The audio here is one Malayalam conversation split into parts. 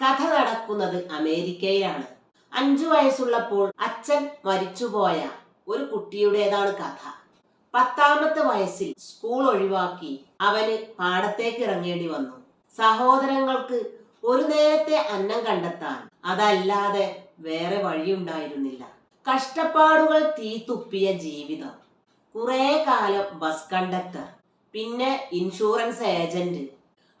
കഥ നടക്കുന്നത് അമേരിക്കയിലാണ്. അഞ്ചു വയസ്സുള്ളപ്പോൾ അച്ഛൻ മരിച്ചുപോയ ഒരു കുട്ടിയുടേതാണ് കഥ. പത്താമത്തെ വയസ്സിൽ സ്കൂൾ ഒഴിവാക്കി അവന് പാടത്തേക്ക് ഇറങ്ങേണ്ടി വന്നു. സഹോദരങ്ങൾക്ക് ഒരു നേരത്തെ അന്നം കണ്ടെത്താൻ അതല്ലാതെ വേറെ വഴിയുണ്ടായിരുന്നില്ല. കഷ്ടപ്പാടുകൾ തീത്തുപ്പിയ ജീവിതം. കുറെ കാലം ബസ് കണ്ടക്ടർ പിന്നെ ഇൻഷുറൻസ് ഏജന്റ്.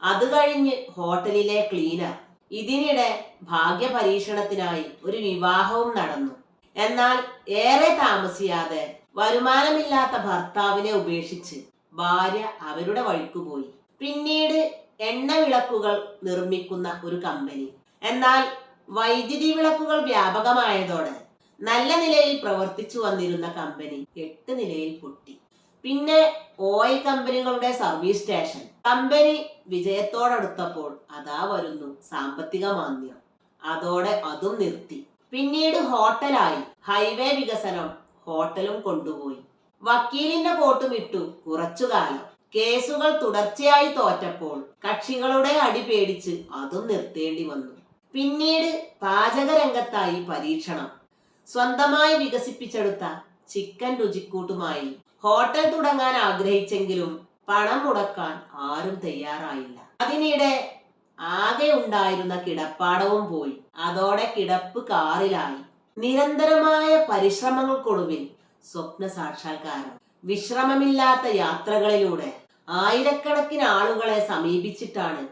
അത് കഴിഞ്ഞ് ഹോട്ടലിലെ ക്ലീനർ. ഇതിനിടെ ഭാഗ്യപരീക്ഷണത്തിനായി ഒരു വിവാഹവും നടന്നു. എന്നാൽ ഏറെ താമസിയാതെ വരുമാനമില്ലാത്ത ഭർത്താവിനെ ഉപേക്ഷിച്ച് ഭാര്യ അവരുടെ വഴിക്ക് പോയി. പിന്നീട് എണ്ണ വിളക്കുകൾ നിർമ്മിക്കുന്ന ഒരു കമ്പനി. എന്നാൽ വൈദ്യുതി വിളക്കുകൾ വ്യാപകമായതോടെ നല്ല നിലയിൽ പ്രവർത്തിച്ചു വന്നിരുന്ന കമ്പനി എട്ട് നിലയിൽ പൊട്ടി. പിന്നെ ഓയിൽ കമ്പനികളുടെ സർവീസ് സ്റ്റേഷൻ. കമ്പനി വിജയത്തോടടുത്തപ്പോൾ അതാ വരുന്നു സാമ്പത്തിക മാന്ദ്യം. അതോടെ അതും നിർത്തി. പിന്നീട് ഹോട്ടലായി. ഹൈവേ വികസനം ഹോട്ടലും കൊണ്ടുപോയി. വക്കീലിന്റെ കോട്ടും ഇട്ടു കുറച്ചു കാലം കേസുകൾ തുടർച്ചയായി തോറ്റപ്പോൾ കക്ഷികളുടെ അടി പേടിച്ച് അതും നിർത്തേണ്ടി വന്നു. പിന്നീട് പാചകരംഗത്തായി പരീക്ഷണം. സ്വന്തമായി വികസിപ്പിച്ചെടുത്ത ചിക്കൻ രുചിക്കൂട്ടുമായി ഹോട്ടൽ തുടങ്ങാൻ ആഗ്രഹിച്ചെങ്കിലും പണം മുടക്കാൻ ആരും തയ്യാറായില്ല. അതിനിടെ ആകെ ഉണ്ടായിരുന്ന കിടപ്പാടവും പോയി. അതോടെ കിടപ്പ് കാറിലായി. നിരന്തരമായ പരിശ്രമങ്ങൾക്കൊടുവിൽ സ്വപ്ന സാക്ഷാത്കാരം. വിശ്രമമില്ലാത്ത യാത്രകളിലൂടെ ആയിരക്കണക്കിന് ആളുകളെ സമീപിച്ചിട്ടാണ്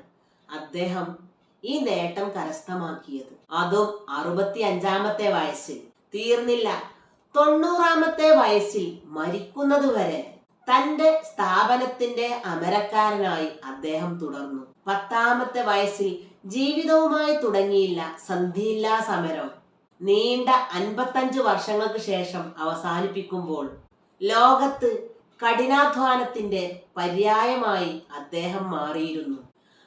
അദ്ദേഹം ഈ നേട്ടം കരസ്ഥമാക്കിയത്. അതും അറുപത്തി അഞ്ചാമത്തെ വയസ്സിൽ. തീർന്നില്ല. തൊണ്ണൂറാമത്തെ വയസ്സിൽ മരിക്കുന്നതുവരെ തന്റെ സ്ഥാപനത്തിന്റെ അമരക്കാരനായി അദ്ദേഹം തുടർന്നു. പത്താമത്തെ വയസ്സിൽ ജീവിതവുമായി തുടങ്ങിയില്ല സന്ധിയില്ലാ സമരം. നീണ്ട അൻപത്തഞ്ച് വർഷങ്ങൾക്ക് ശേഷം അവസാനിപ്പിക്കുമ്പോൾ ലോകത്ത് കഠിനാധ്വാനത്തിന്റെ പര്യായമായി അദ്ദേഹം മാറിയിരുന്നു.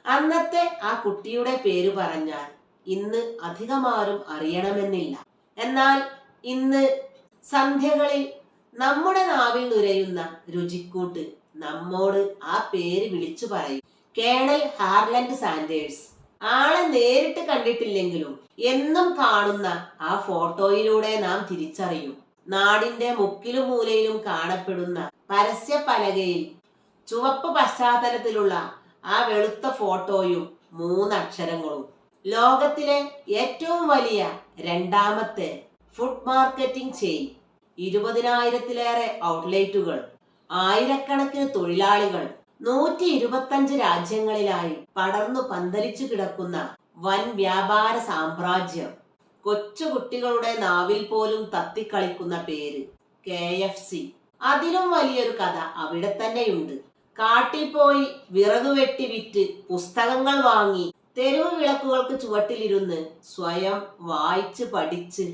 അന്നത്തെ ആ കുട്ടിയുടെ പേര് പറഞ്ഞാൽ ഇന്ന് അധികമാരും അറിയണമെന്നില്ല. എന്നാൽ ഇന്ന് സന്ധ്യകളിൽ നമ്മുടെ നാവിൽ നുരയുന്ന രുചിക്കൂട്ട് നമ്മോട് ആ പേര് വിളിച്ചു പറയും. Colonel Harland Sanders. ആളെ നേരിട്ട് കണ്ടിട്ടില്ലെങ്കിലും എന്നും കാണുന്ന ആ ഫോട്ടോയിലൂടെ നാം തിരിച്ചറിയും. നാടിന്റെ മുക്കിലും മൂലയിലും കാണപ്പെടുന്ന പരസ്യ പലകയിൽ ചുവപ്പ് പശ്ചാത്തലത്തിലുള്ള ആ വെളുത്ത ഫോട്ടോയും മൂന്നക്ഷരങ്ങളും. ലോകത്തിലെ ഏറ്റവും വലിയ രണ്ടാമത്തെ ഫുഡ് മാർക്കറ്റിംഗ് ചെയിൻ ഇരുപതിനായിരത്തിലേറെ ഔട്ട്ലെറ്റുകൾ ആയിരക്കണക്കിന് തൊഴിലാളികൾ നൂറ്റി ഇരുപത്തഞ്ച് രാജ്യങ്ങളിലായി പടർന്നു പന്തലിച്ചു കിടക്കുന്ന വൻ വ്യാപാര സാമ്രാജ്യം. കൊച്ചുകുട്ടികളുടെ നാവിൽ പോലും തത്തിക്കളിക്കുന്ന പേര് കെ എഫ് സി. അതിലും വലിയൊരു കഥ അവിടെ തന്നെയുണ്ട്. കാട്ടിൽ പോയി വിറക് വെട്ടി വിറ്റ് പുസ്തകങ്ങൾ വാങ്ങി തെരുവ് വിളക്കുകൾക്ക് ചുവട്ടിലിരുന്ന് സ്വയം വായിച്ച് പഠിച്ച്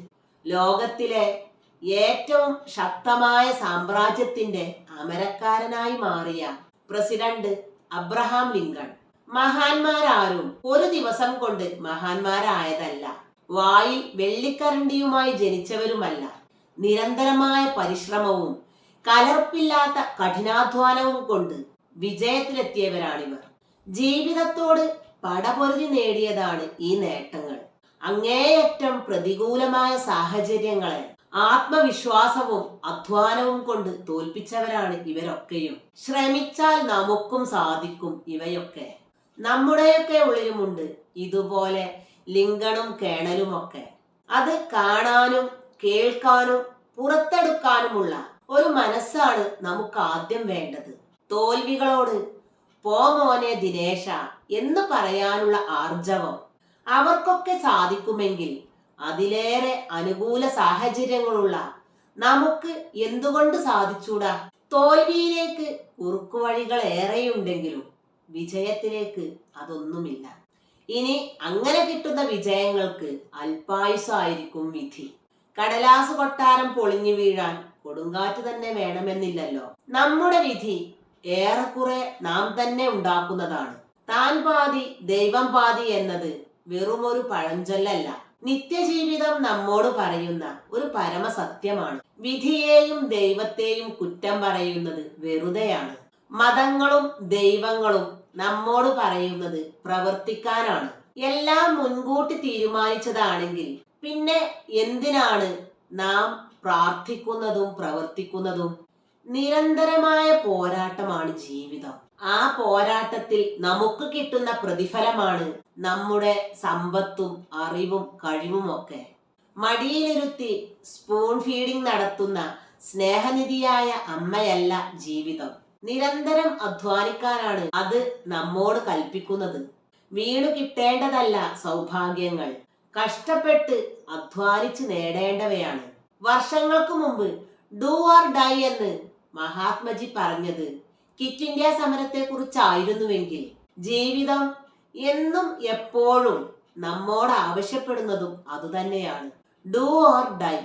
ലോകത്തിലെ ഏറ്റവും ശക്തമായ സാമ്രാജ്യത്തിന്റെ അമരക്കാരനായി മാറിയ പ്രസിഡന്റ് അബ്രഹാം ലിങ്കൺ. മഹാന്മാരാരും ഒരു ദിവസം കൊണ്ട് മഹാന്മാരായതല്ല. വായിൽ വെള്ളിക്കരണ്ടിയുമായി ജനിച്ചവരുമല്ല. നിരന്തരമായ പരിശ്രമവും കലർപ്പില്ലാത്ത കഠിനാധ്വാനവും കൊണ്ട് വിജയത്തിലെത്തിയവരാണിവർ. ജീവിതത്തോട് പടപൊരുതി നേടിയതാണ് ഈ നേട്ടങ്ങൾ. അങ്ങേയറ്റം പ്രതികൂലമായ സാഹചര്യങ്ങളെ ആത്മവിശ്വാസവും അധ്വാനവും കൊണ്ട് തോൽപ്പിച്ചവരാണ് ഇവരൊക്കെയും. ശ്രമിച്ചാൽ നമുക്കും സാധിക്കും ഇവയൊക്കെ. നമ്മുടെയൊക്കെ ഉള്ളിലുമുണ്ട് ഇതുപോലെ ലിങ്കണും കേണലുമൊക്കെ. അത് കാണാനും കേൾക്കാനും പുറത്തെടുക്കാനുമുള്ള ഒരു മനസ്സാണ് നമുക്ക് ആദ്യം വേണ്ടത്. തോൽവികളോട് പോ മോനെ ദിനേശ എന്ന് പറയാനുള്ള ആർജവം അവർക്കൊക്കെ സാധിക്കുമെങ്കിൽ അതിലേറെ അനുകൂല സാഹചര്യങ്ങളുള്ള നമുക്ക് എന്തുകൊണ്ട് സാധിച്ചൂടാ? തോൽവിയിലേക്ക് കുറുക്കുവഴികൾ ഏറെയുണ്ടെങ്കിലും വിജയത്തിലേക്ക് അതൊന്നുമില്ല. ഇനി അങ്ങനെ കിട്ടുന്ന വിജയങ്ങൾക്ക് അല്പായുസായിരിക്കും വിധി. കടലാസ് കൊട്ടാരം പൊളിഞ്ഞു വീഴാൻ കൊടുങ്കാറ്റ് തന്നെ വേണമെന്നില്ലല്ലോ. നമ്മുടെ വിധി ഏറെക്കുറെ നാം തന്നെ ഉണ്ടാക്കുന്നതാണ്. താൻ പാതി ദൈവം പാതി എന്നത് വെറുമൊരു പഴഞ്ചൊല്ലല്ല. നിത്യജീവിതം നമ്മോട് പറയുന്ന ഒരു പരമസത്യമാണ്. വിധിയെയും ദൈവത്തെയും കുറ്റം പറയുന്നത് വെറുതെയാണ്. മതങ്ങളും ദൈവങ്ങളും നമ്മോട് പറയുന്നത് പ്രവർത്തിക്കാനാണ്. എല്ലാം മുൻകൂട്ടി തീരുമാനിച്ചതാണെങ്കിൽ പിന്നെ എന്തിനാണ് നാം പ്രാർത്ഥിക്കുന്നതും പ്രവർത്തിക്കുന്നതും? നിരന്തരമായ പോരാട്ടമാണ് ജീവിതം. ആ പോരാട്ടത്തിൽ നമുക്ക് കിട്ടുന്ന പ്രതിഫലമാണ് നമ്മുടെ സമ്പത്തും അറിവും കഴിവും ഒക്കെ മടിയിലിരുത്തി സ്പൂൺ ഫീഡിംഗ് നടത്തുന്ന സ്നേഹനിധിയായ അമ്മയല്ല ജീവിതം. നിരന്തരം അധ്വാനിക്കാനാണ് അത് നമ്മോട് കൽപ്പിക്കുന്നത്. വീണു കിട്ടേണ്ടതല്ല സൗഭാഗ്യങ്ങൾ. കഷ്ടപ്പെട്ട് അധ്വാനിച്ച് നേടേണ്ടവയാണ്. വർഷങ്ങൾക്ക് മുമ്പ് ഡു ആർ ഡൈ എന്ന് മഹാത്മജി പറഞ്ഞത് കിറ്റ് ഇന്ത്യ സമരത്തെ കുറിച്ചായിരുന്നുവെങ്കിൽ ജീവിതം എന്നും എപ്പോഴും നമ്മോട് ആവശ്യപ്പെടുന്നതും അതുതന്നെയാണ്. Do or die.